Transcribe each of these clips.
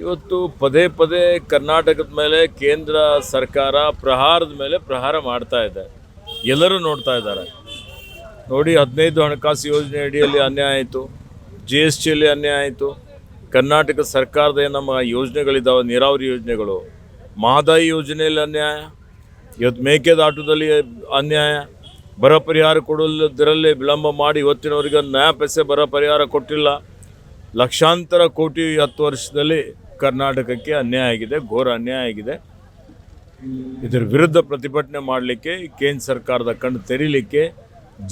ಇವತ್ತು ಪದೇ ಪದೇ ಕರ್ನಾಟಕದ ಮೇಲೆ, ಕೇಂದ್ರ ಸರ್ಕಾರ ಪ್ರಹಾರದ ಮೇಲೆ ಪ್ರಹಾರ ಮಾಡ್ತಾ ಇದೆ. ಎಲ್ಲರೂ ನೋಡ್ತಾ ಇದ್ದಾರೆ. ನೋಡಿ, ಹದಿನೈದು ಹಣಕಾಸು ಯೋಜನೆ ಅಡಿಯಲ್ಲಿ ಅನ್ಯಾಯ ಆಯಿತು. ಜಿ ಎಸ್ ಟಿಯಲ್ಲಿ ಅನ್ಯಾಯ ಆಯಿತು. ಕರ್ನಾಟಕ ಸರ್ಕಾರದ ಏನು ನಮ್ಮ ಯೋಜನೆಗಳಿದ್ದಾವೆ ನೀರಾವರಿ ಯೋಜನೆಗಳು. ಮಹದಾಯಿ ಯೋಜನೆಯಲ್ಲಿ ಅನ್ಯಾಯ. ಇವತ್ತು ಮೇಕೆದಾಟದಲ್ಲಿ ಅನ್ಯಾಯ. ಬರ ಪರಿಹಾರ ಕೊಡೋದರಲ್ಲಿ ವಿಳಂಬ ಮಾಡಿ ಇವತ್ತಿನವರೆಗೆ ನ್ಯಾಯ ಪೆಸೆ ಬರ ಪರಿಹಾರ ಕೊಟ್ಟಿಲ್ಲ. ಲಕ್ಷಾಂತರ ಕೋಟಿ ಹತ್ತು ವರ್ಷದಲ್ಲಿ ಕರ್ನಾಟಕಕ್ಕೆ ಅನ್ಯಾಯ ಆಗಿದೆ, ಘೋರ ಅನ್ಯಾಯ ಆಗಿದೆ. ಇದರ ವಿರುದ್ಧ ಪ್ರತಿಭಟನೆ ಮಾಡಲಿಕ್ಕೆ, ಕೇಂದ್ರ ಸರ್ಕಾರದ ಕಣ್ಣು ತೆರೀಲಿಕ್ಕೆ,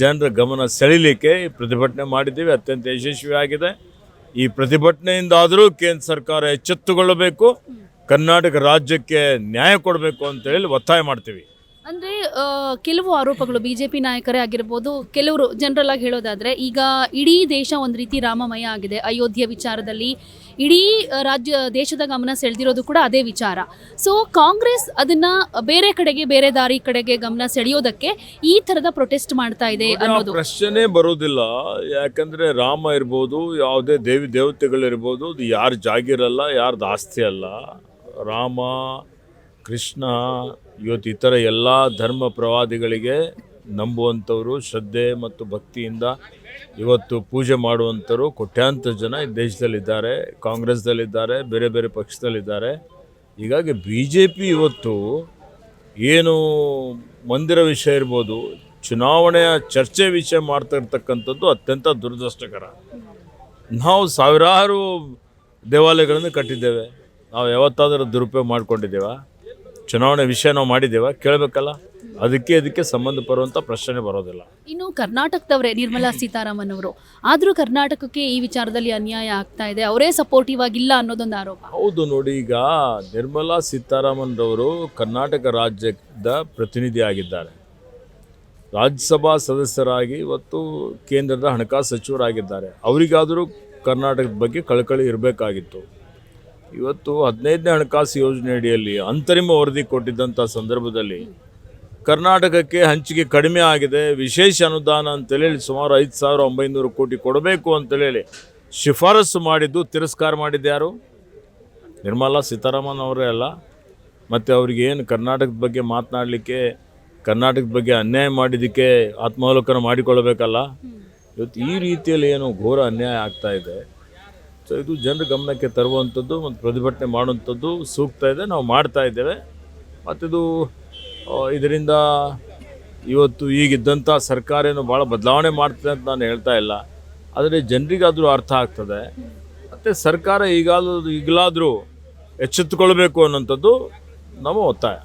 ಜನರ ಗಮನ ಸೆಳೀಲಿಕ್ಕೆ ಪ್ರತಿಭಟನೆ ಮಾಡಿದ್ದೀವಿ. ಅತ್ಯಂತ ಯಶಸ್ವಿಯಾಗಿದೆ ಈ ಪ್ರತಿಭಟನೆಯಿಂದಾದರೂ ಕೇಂದ್ರ ಸರ್ಕಾರ ಎಚ್ಚೆತ್ತುಕೊಳ್ಳಬೇಕು ಕರ್ನಾಟಕ ರಾಜ್ಯಕ್ಕೆ ನ್ಯಾಯ ಕೊಡಬೇಕು ಅಂತೇಳಿ ಒತ್ತಾಯ ಮಾಡ್ತೀವಿ. ಅಂದ್ರೆ ಕೆಲವು ಆರೋಪಗಳು ಬಿಜೆಪಿ ನಾಯಕರೇ ಆಗಿರ್ಬೋದು ಕೆಲವರು ಜನರಲ್ ಆಗಿ ಹೇಳೋದಾದ್ರೆ ಈಗ ಇಡೀ ದೇಶ ಒಂದು ರೀತಿ ರಾಮಮಯ ಆಗಿದೆ. ಅಯೋಧ್ಯೆ ವಿಚಾರದಲ್ಲಿ ಇಡೀ ರಾಜ್ಯ ದೇಶದ ಗಮನ ಸೆಳೆದಿರೋದು ಕೂಡ ಅದೇ ವಿಚಾರ. ಸೊ ಕಾಂಗ್ರೆಸ್ ಅದನ್ನ ಬೇರೆ ಕಡೆಗೆ ಬೇರೆ ದಾರಿ ಕಡೆಗೆ ಗಮನ ಸೆಳೆಯೋದಕ್ಕೆ ಈ ತರದ ಪ್ರೊಟೆಸ್ಟ್ ಮಾಡ್ತಾ ಇದೆ ಅನ್ನೋದು. ಪ್ರಶ್ನೆ ಬರೋದಿಲ್ಲ. ಯಾಕಂದ್ರೆ ರಾಮ ಇರ್ಬೋದು ಯಾವುದೇ ದೇವಿ ದೇವತೆಗಳಿರ್ಬೋದು ಅದು ಯಾರ ಜಾಗಿರಲ್ಲ ಯಾರ್ದು ಆಸ್ತಿ ಅಲ್ಲ. ರಾಮ ಕೃಷ್ಣ ಇವತ್ತು ಇತರ ಎಲ್ಲ ಧರ್ಮ ಪ್ರವಾದಿಗಳಿಗೆ ನಂಬುವಂಥವರು ಶ್ರದ್ಧೆ ಮತ್ತು ಭಕ್ತಿಯಿಂದ ಇವತ್ತು ಪೂಜೆ ಮಾಡುವಂಥವರು ಕೋಟ್ಯಾಂತರ ಜನ ಈ ದೇಶದಲ್ಲಿದ್ದಾರೆ, ಕಾಂಗ್ರೆಸ್ದಲ್ಲಿದ್ದಾರೆ, ಬೇರೆ ಬೇರೆ ಪಕ್ಷದಲ್ಲಿದ್ದಾರೆ. ಹೀಗಾಗಿ ಬಿ ಜೆ ಪಿ ಇವತ್ತು ಏನು ಮಂದಿರ ವಿಷಯ ಇರ್ಬೋದು, ಚುನಾವಣೆಯ ಚರ್ಚೆ ವಿಷಯ ಮಾಡ್ತಾ ಇರ್ತಕ್ಕಂಥದ್ದು ಅತ್ಯಂತ ದುರದೃಷ್ಟಕರ. ನಾವು ಸಾವಿರಾರು ದೇವಾಲಯಗಳನ್ನು ಕಟ್ಟಿದ್ದೇವೆ. ನಾವು ಯಾವತ್ತಾದರೂ ದುರುಪಯೋಗ ಮಾಡ್ಕೊಂಡಿದ್ದೇವಾ? ಚುನಾವಣೆ ವಿಷಯ ನಾವು ಮಾಡಿದ್ದೇವೆ ಕೇಳಬೇಕಲ್ಲ? ಅದಕ್ಕೆ ಅದಕ್ಕೆ ಸಂಬಂಧ ಬರುವಂಥ ಪ್ರಶ್ನೆ ಬರೋದಿಲ್ಲ. ಇನ್ನು ಕರ್ನಾಟಕದವರೇ ನಿರ್ಮಲಾ ಸೀತಾರಾಮನ್ ಅವರು. ಆದರೂ ಕರ್ನಾಟಕಕ್ಕೆ ಈ ವಿಚಾರದಲ್ಲಿ ಅನ್ಯಾಯ ಆಗ್ತಾ ಇದೆ ಅವರೇ ಸಪೋರ್ಟಿವ್ ಆಗಿಲ್ಲ ಅನ್ನೋದೊಂದು ಆರೋಪ. ಹೌದು ನೋಡಿ ಈಗ ನಿರ್ಮಲಾ ಸೀತಾರಾಮನ್ ರವರು ಕರ್ನಾಟಕ ರಾಜ್ಯದ ಪ್ರತಿನಿಧಿ ಆಗಿದ್ದಾರೆ. ರಾಜ್ಯಸಭಾ ಸದಸ್ಯರಾಗಿ ಇವತ್ತು ಕೇಂದ್ರದ ಹಣಕಾಸು ಸಚಿವರಾಗಿದ್ದಾರೆ. ಅವರಿಗಾದರೂ ಕರ್ನಾಟಕದ ಬಗ್ಗೆ ಕಳಕಳಿ ಇರಬೇಕಾಗಿತ್ತು. ಇವತ್ತು ಹದಿನೈದನೇ ಹಣಕಾಸು ಯೋಜನೆ ಅಡಿಯಲ್ಲಿ ಅಂತರಿಮ ವರದಿ ಕೊಟ್ಟಿದ್ದಂಥ ಸಂದರ್ಭದಲ್ಲಿ ಕರ್ನಾಟಕಕ್ಕೆ ಹಂಚಿಕೆ ಕಡಿಮೆ ಆಗಿದೆ. ವಿಶೇಷ ಅನುದಾನ ಅಂತೇಳಿ ಸುಮಾರು ಐದು ಸಾವಿರ ಒಂಬೈನೂರು ಕೋಟಿ ಕೊಡಬೇಕು ಅಂತೇಳಿ ಶಿಫಾರಸು ಮಾಡಿದ್ದು ತಿರಸ್ಕಾರ ಮಾಡಿದ್ದು ಯಾರು? ನಿರ್ಮಲಾ ಸೀತಾರಾಮನ್ ಅವರೇ ಅಲ್ಲ. ಮತ್ತು ಅವ್ರಿಗೆ ಏನು ಕರ್ನಾಟಕದ ಬಗ್ಗೆ ಮಾತನಾಡಲಿಕ್ಕೆ, ಕರ್ನಾಟಕದ ಬಗ್ಗೆ ಅನ್ಯಾಯ ಮಾಡಿದ್ದಕ್ಕೆ ಆತ್ಮಾವಲೋಕನ ಮಾಡಿಕೊಳ್ಳಬೇಕಲ್ಲ? ಇವತ್ತು ಈ ರೀತಿಯಲ್ಲಿ ಏನು ಘೋರ ಅನ್ಯಾಯ ಆಗ್ತಾ ಇದೆ. ಸೊ ಇದು ಜನರ ಗಮನಕ್ಕೆ ತರುವಂಥದ್ದು ಮತ್ತು ಪ್ರತಿಭಟನೆ ಮಾಡುವಂಥದ್ದು ಸೂಕ್ತ ಇದೆ. ನಾವು ಮಾಡ್ತಾ ಇದ್ದೇವೆ. ಮತ್ತಿದು ಇದರಿಂದ ಇವತ್ತು ಈಗಿದ್ದಂಥ ಸರ್ಕಾರ ಏನು ಭಾಳ ಬದಲಾವಣೆ ಮಾಡ್ತದೆ ಅಂತ ನಾನು ಹೇಳ್ತಾ ಇಲ್ಲ. ಆದರೆ ಜನರಿಗಾದರೂ ಅರ್ಥ ಆಗ್ತದೆ. ಮತ್ತು ಸರ್ಕಾರ ಈಗಾದರೂ ಈಗಲಾದರೂ ಎಚ್ಚೆತ್ತುಕೊಳ್ಬೇಕು ಅನ್ನೋಂಥದ್ದು ನಮ್ಮ ಒತ್ತಾಯ.